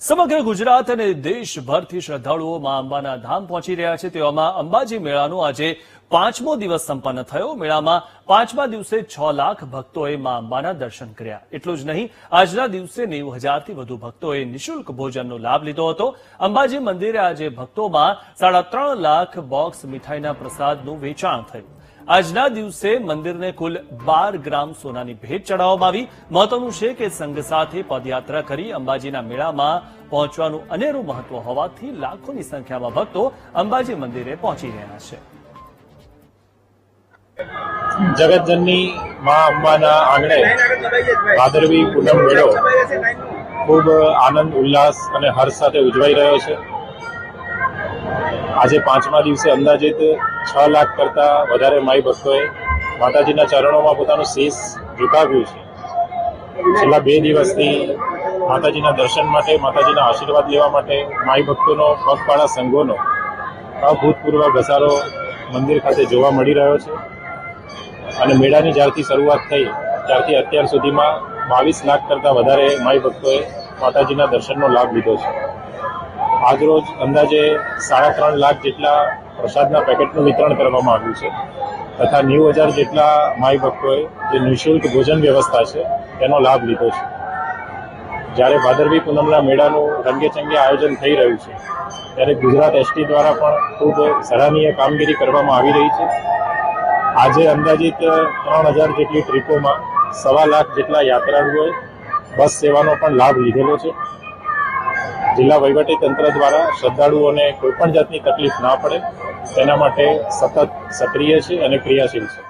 સમગ્ર ગુજરાત અને દેશભરથી શ્રદ્ધાળુઓ મા અંબાના ધામ પહોંચી રહ્યા છે. તેવામાં અંબાજી મેળાનો આજે પાંચમો દિવસ સંપન્ન થયો. મેળામાં પાંચમા દિવસે છ લાખ ભક્તોએ મા અંબાના દર્શન કર્યા. એટલું જ નહીં, આજના દિવસે નેવું હજારથી વધુ ભક્તોએ નિઃશુલ્ક ભોજનનો લાભ લીધો હતો. અંબાજી મંદિરે આજે ભક્તોમાં સાડા ત્રણ લાખ બોક્સ મીઠાઈના પ્રસાદનું વેચાણ થયું. આજના દિવસે મંદિરને કુલ બાર ગ્રામ સોનાની ભેટ ચડાવવામાં આવી. મહત્વનું છે કે સંઘ સાથે પદયાત્રા કરી અંબાજીના મેળામાં પહોંચવાનું અનેરું મહત્વ હોવાથી લાખોની સંખ્યામાં ભક્તો અંબાજી મંદિરે પહોંચી રહ્યા છે. જગતજનની મા અંબાના આંગણે ભાદરવી પૂનમ મેળો ખૂબ આનંદ, ઉલ્લાસ અને હર્ષ સાથે ઉજવાઈ રહ્યો છે. આજે પાંચમા દિવસે અંદાજિત છ લાખ કરતા વધારે માઈ ભક્તોએ માતાજીના ચરણોમાં પોતાનું શીશ ઝુકાવ્યું છે. છેલ્લા બે દિવસથી માતાજીના દર્શન માટે, માતાજીના આશીર્વાદ લેવા માટે માઈ ભક્તોનો, પગપાળા સંઘોનો અભૂતપૂર્વ ઘસારો મંદિર ખાતે જોવા મળી રહ્યો છે. અને મેળાની જ્યારથી શરૂઆત થઈ, ત્યારથી અત્યાર સુધીમાં બાવીસ લાખ કરતાં વધારે માઈ ભક્તોએ માતાજીના દર્શનનો લાભ લીધો છે. આજરોજ અંદાજે સાડા ત્રણ લાખ જેટલા પ્રસાદના પેકેટનું વિતરણ કરવામાં આવ્યું છે તથા નેવું હજાર જેટલા માઈ ભક્તોએ જે નિઃશુલ્ક ભોજન વ્યવસ્થા છે, તેનો લાભ લીધો છે. જ્યારે ભાદરવી પૂનમના મેળાનું રંગેચંગે આયોજન થઈ રહ્યું છે, ત્યારે ગુજરાત એસટી દ્વારા પણ ખૂબ સરાહનીય કામગીરી કરવામાં આવી રહી છે. આજે અંદાજિત ત્રણ હજાર જેટલી ટ્રીપોમાં સવા લાખ જેટલા યાત્રાળુઓએ બસ સેવાનો પણ લાભ લીધેલો છે. જિલ્લા તંત્ર દ્વારા શ્રદ્ધાળુઓને કોઈપણ જાતની તકલીફ ના પડે, તેના માટે સતત સક્રિય છે અને ક્રિયાશીલ છે.